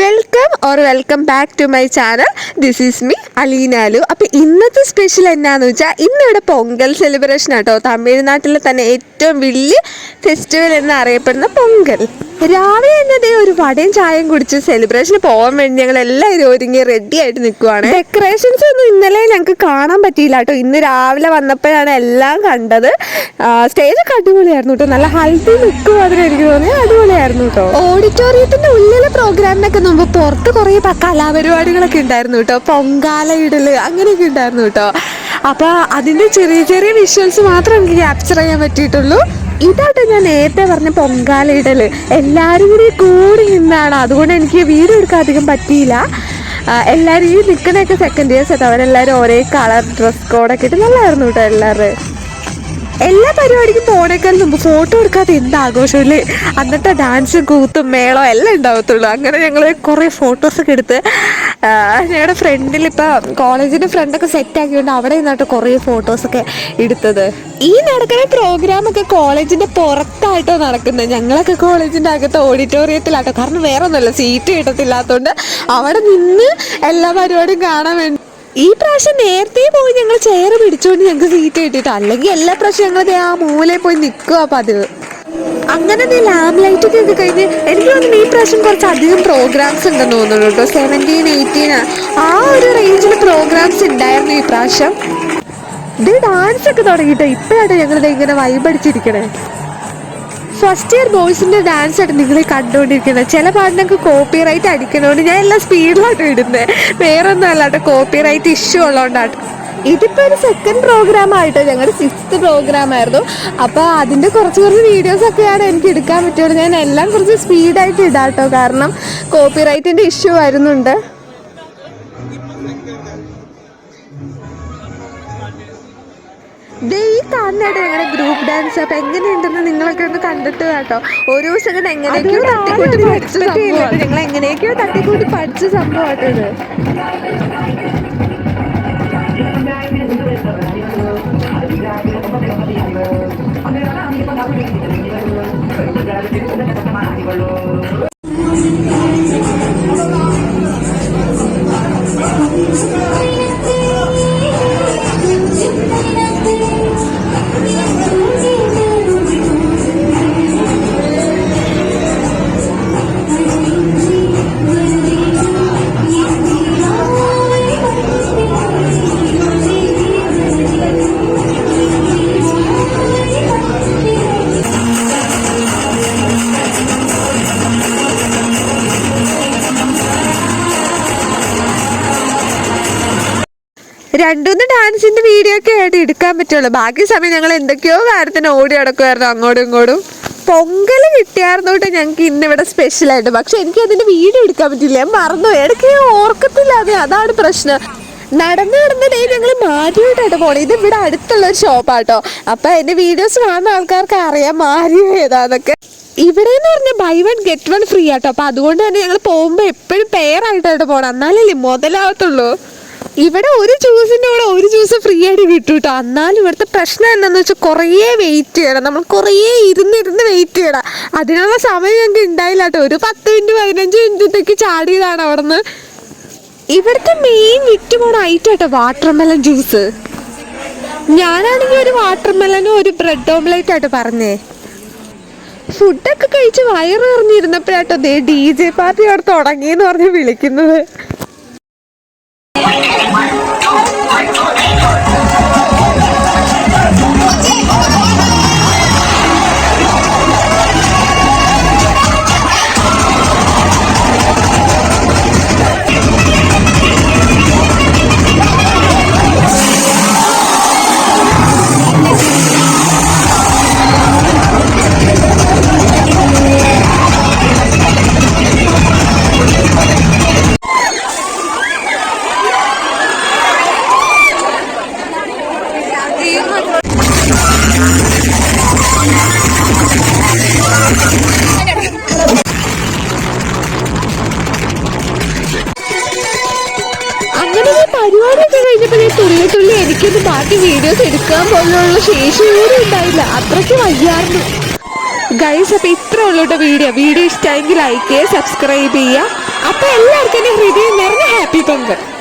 Welcome or welcome back to my channel this is me അലീനാലു അപ്പോൾ ഇന്നത്തെ special എന്നാന്ന് വെച്ചാൽ ഇന്നിവിടെ പൊങ്കൽ സെലിബ്രേഷൻ ആട്ടോ. തമിഴ്നാട്ടിലെ തന്നെ ഏറ്റവും വലിയ ഫെസ്റ്റിവൽ എന്ന് അറിയപ്പെടുന്ന പൊങ്കൽ. രാവിലെ തന്നെ ഒരു വടയും ചായയും കുടിച്ച് സെലിബ്രേഷന് പോകാൻ വേണ്ടി ഞങ്ങൾ എല്ലാവരും ഒരുങ്ങി റെഡി ആയിട്ട് നിൽക്കുവാണ് ഡെക്കറേഷൻസ് ഒന്നും ഇന്നലെ ഞങ്ങൾക്ക് കാണാൻ പറ്റിയില്ല കേട്ടോ. ഇന്ന് രാവിലെ വന്നപ്പോഴാണ് എല്ലാം കണ്ടത്. സ്റ്റേജ് ഒക്കെ അടിപൊളിയായിരുന്നു കേട്ടോ. നല്ല ഹൽദി നിൽക്കും അതിന് എനിക്ക് തോന്നി. അടിപൊളിയായിരുന്നു കേട്ടോ. ഓഡിറ്റോറിയത്തിന്റെ ഉള്ളിലെ പ്രോഗ്രാമിനൊക്കെ മുമ്പ് പുറത്ത് കുറേ കലാപരിപാടികളൊക്കെ ഉണ്ടായിരുന്നു കേട്ടോ. പൊങ്കാല ഇടൽ അങ്ങനെയൊക്കെ ഉണ്ടായിരുന്നു കേട്ടോ. അപ്പൊ അതിന്റെ ചെറിയ ചെറിയ വിഷ്വൽസ് മാത്രം എനിക്ക് ക്യാപ്ചർ ചെയ്യാൻ പറ്റിയിട്ടുള്ളൂ. ഇതാട്ടോ ഞാൻ നേരത്തെ പറഞ്ഞ പൊങ്കാല ഇടൽ. എല്ലാവരും കൂടി കൂടി നിന്നാണ്. അതുകൊണ്ട് എനിക്ക് വീഡിയോ എടുക്കാൻ അധികം പറ്റിയില്ല. എല്ലാവരും ഈ നിൽക്കുന്നതൊക്കെ സെക്കൻഡ് ഇയേഴ്സ് ആയിട്ട് അവരെല്ലാവരും ഒരേ കളർ ഡ്രസ് കോഡൊക്കെ ഇട്ട് നല്ലതായിരുന്നു കേട്ടോ എല്ലാവരും എല്ലാ പരിപാടിക്കും പോണേക്കാൾ മുമ്പ് ഫോട്ടോ എടുക്കാതെ എന്ത് ആഘോഷമില്ലേ? അന്നത്തെ ഡാൻസ് കൂത്തും മേളോ എല്ലാം ഉണ്ടാവത്തുള്ളൂ. അങ്ങനെ ഞങ്ങൾ കുറേ ഫോട്ടോസൊക്കെ എടുത്ത് ഞങ്ങളുടെ ഫ്രണ്ടിൽ ഇപ്പം കോളേജിന്റെ ഫ്രണ്ടൊക്കെ സെറ്റ് ആക്കിയോണ്ട് അവിടെ നിന്നിട്ട് കുറേ ഫോട്ടോസൊക്കെ എടുത്തത്. ഈ നടക്കുന്ന പ്രോഗ്രാമൊക്കെ കോളേജിന്റെ പുറത്തായിട്ടോ നടക്കുന്നത്. ഞങ്ങളൊക്കെ കോളേജിന്റെ അകത്ത് ഓഡിറ്റോറിയത്തിലാട്ടോ കാരണം വേറെ ഒന്നുമല്ല സീറ്റ് കിട്ടത്തില്ലാത്തതുകൊണ്ട് അവിടെ നിന്ന് എല്ലാ പരിപാടിയും കാണാൻ വേണ്ടി ഈ പ്രാവശ്യം നേരത്തെ പോയി ഞങ്ങൾ ചെയർ പിടിച്ചുകൊണ്ട് ഞങ്ങൾക്ക് സീറ്റ് കിട്ടിയിട്ട്. അല്ലെങ്കിൽ എല്ലാ പ്രാവശ്യം ഞങ്ങൾ ആ മൂലയിൽ പോയി നിൽക്കുക പതിവ്. അങ്ങനെ നീ ലാബ് ലൈറ്റ് ഒക്കെ കഴിഞ്ഞ് എനിക്ക് തോന്നുന്നു ഈ പ്രാവശ്യം കുറച്ച് അധികം പ്രോഗ്രാംസ് ഉണ്ടെന്ന് തോന്നുന്നു കേട്ടോ. സെവന്റീൻ എയ്റ്റീൻ ആ. ഒരു റേഞ്ചിൽ പ്രോഗ്രാംസ് ഉണ്ടായിരുന്നു ഈ പ്രാവശ്യം. ഡാൻസ് ഒക്കെ തുടങ്ങിയിട്ടോ ഇപ്പോഴാണ് ഞങ്ങളിത് ഇങ്ങനെ വൈബടിച്ചിരിക്കണേ ഫസ്റ്റ് ഇയർ ബോയ്സിന്റെ ഡാൻസ് ആയിട്ട് നിങ്ങൾ കണ്ടുകൊണ്ടിരിക്കുന്നത് ചില പാട്ടിനൊക്കെ കോപ്പി റൈറ്റ് അടിക്കണോണ്ട് ഞാൻ എല്ലാം സ്പീഡിലായിട്ട് ഇടുന്നത് വേറെ ഒന്നും അല്ലാട്ടോ കോപ്പി റൈറ്റ് ഇഷ്യൂ ഉള്ളതുകൊണ്ടാട്ടോ ഇതിപ്പോ ഒരു സെക്കൻഡ് പ്രോഗ്രാം ആയിട്ടോ. ഞങ്ങളുടെ സിക്സ്ത് പ്രോഗ്രാം ആയിരുന്നു. അപ്പോൾ അതിന്റെ കുറച്ച് കുറച്ച് വീഡിയോസ് ഒക്കെയാണ് എനിക്ക് എടുക്കാൻ പറ്റുള്ളൂ ഞാൻ എല്ലാം കുറച്ച് സ്പീഡായിട്ട് ഇടാട്ടോ. കാരണം കോപ്പി റൈറ്റിന്റെ ഇഷ്യൂ വരുന്നുണ്ട്. ദേ ഈ കാണുന്നതായിട്ട് ഞങ്ങളുടെ ഗ്രൂപ്പ് ഡാൻസ് അപ്പൊ എങ്ങനെയുണ്ടെന്ന് നിങ്ങളൊക്കെ ഒന്ന് കണ്ടിട്ട് കേട്ടോ. ഓരോ സെക്കൻഡ് എങ്ങനെയൊക്കെയോ തട്ടിക്കൂട്ടി പഠിച്ച ഞങ്ങൾ എങ്ങനെയൊക്കെയോ തട്ടിക്കൂട്ടി പഠിച്ച സംഭവമായിട്ട് ഇത്. രണ്ടുമൂന്ന് ഡാൻസിന്റെ വീഡിയോ ഒക്കെ ആയിട്ട് എടുക്കാൻ പറ്റുള്ളൂ. ബാക്കി സമയം ഞങ്ങൾ എന്തൊക്കെയോ കാര്യത്തിന് ഓടി അടക്കുമായിരുന്നു അങ്ങോട്ടും ഇങ്ങോട്ടും. പൊങ്കൽ കിട്ടിയായിരുന്നു കേട്ടോ ഞങ്ങൾക്ക് ഇന്ന് ഇവിടെ സ്പെഷ്യൽ ആയിട്ട്. പക്ഷെ എനിക്ക് അതിന്റെ വീഡിയോ എടുക്കാൻ പറ്റില്ല ഞാൻ മറന്നു ഇടയ്ക്ക് ഓർക്കത്തില്ല അത്. അതാണ് പ്രശ്നം. നടന്ന് നടന്നിട്ടേ ഞങ്ങൾ മാരിയോട്ടായിട്ട് പോണേ. ഇത് ഇവിടെ അടുത്തുള്ള ഒരു ഷോപ്പാട്ടോ അപ്പൊ എന്റെ വീഡിയോസ് കാണുന്ന ആൾക്കാർക്ക് അറിയാം മാരിയോ ഏതാന്നൊക്കെ. ഇവിടെ എന്ന് പറഞ്ഞാൽ buy one get one free ആട്ടോ. അപ്പൊ അതുകൊണ്ട് തന്നെ ഞങ്ങൾ പോകുമ്പോൾ എപ്പോഴും പെയർ ആയിട്ടായിട്ട് പോകണം എന്നാലല്ലേ മുതലാവത്തുള്ളൂ. ഇവിടെ ഒരു ജ്യൂസിന്റെ കൂടെ ഒരു ജ്യൂസ് ഫ്രീ ആയിട്ട് കിട്ടും കേട്ടോ എന്നാലും ഇവിടുത്തെ പ്രശ്നം എന്താണെന്ന് വെച്ചാൽ കുറേ വെയിറ്റ് ചെയ്യണം. നമ്മൾ കുറേ ഇരുന്നിരുന്ന് വെയിറ്റ് ചെയ്യണം. അതിനുള്ള സമയം ഞങ്ങൾക്ക് ഉണ്ടായില്ല കേട്ടോ. ഒരു പത്ത് മിനിറ്റ് പതിനഞ്ച് മിനിറ്റത്തേക്ക് ചാടിയതാണ് അവിടുന്ന്. ഇവിടുത്തെ മെയിൻ വിറ്റ് പോണ ഐറ്റം കേട്ടോ വാട്ടർമെലൺ ജ്യൂസ് ഞാനാണെങ്കിൽ ഒരു വാട്ടർമെലനും ഒരു ബ്രെഡ് ഓംലേറ്റ് ആയിട്ട് പറഞ്ഞേ. ഫുഡൊക്കെ കഴിച്ച് വയറ് നിറഞ്ഞിരുന്നപ്പോഴാട്ടോ ദേ ഡി ജെ പാർട്ടി അവിടെ തുടങ്ങിയെന്ന് പറഞ്ഞ് വിളിക്കുന്നത്. പരിപാടിയൊക്കെ കഴിഞ്ഞപ്പോൾ ഞാൻ തുള്ളി തുള്ളി എനിക്കൊന്ന് ബാക്കി വീഡിയോസ് എടുക്കാൻ പോലുള്ള ശേഷി കൂടി ഉണ്ടായില്ല. അത്രയ്ക്ക് വയ്യായിരുന്നു. ഗൈസ് അപ്പോൾ ഇത്ര ഉള്ളൂ വീഡിയോ വീഡിയോ ഇഷ്ടമായെങ്കിൽ ലൈക്ക് ചെയ്യുക സബ്സ്ക്രൈബ് ചെയ്യുക. അപ്പോൾ എല്ലാവർക്കും എന്റെ ഹൃദയം